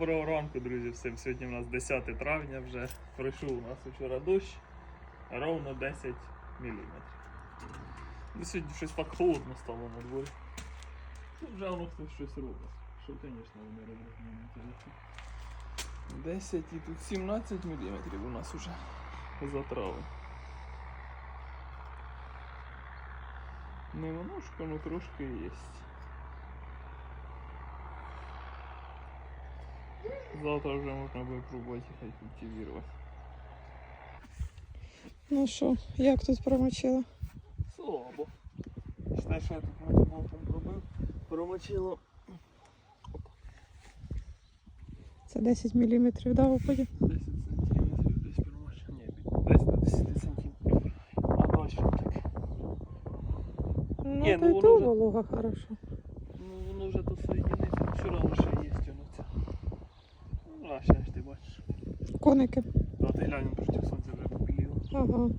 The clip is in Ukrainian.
Доброго ранку, друзі, всім. Сьогодні у нас 10 травня вже пройшов у нас вчора дощ, ровно 10 мм. Ну, сьогодні щось так холодно стало на дворі. Ну, вже воно хтось щось робить. Що, звісно, вони роблять мені 10 і тут 17 мм у нас уже за травень. Немножко, ну трошки є. Завтра вже можна буде пробувати їх культивувати. Ну що, як тут промочила? Слабо. Що я тут мотомотом пробив, промочило. Це 10 мм, да, виходить? 10 сантиметрів десь промочило. Ні, десь до 10 сантиметрів. А далі так. Ну, Ні, та ну воно то вже- волога хорошо. Ну воно вже до соєдиниться. Вчора лише є воно це. Ну, а ще ж ти бачиш. Коники. А ти глянь, проти сонця вже побіліло. Ага.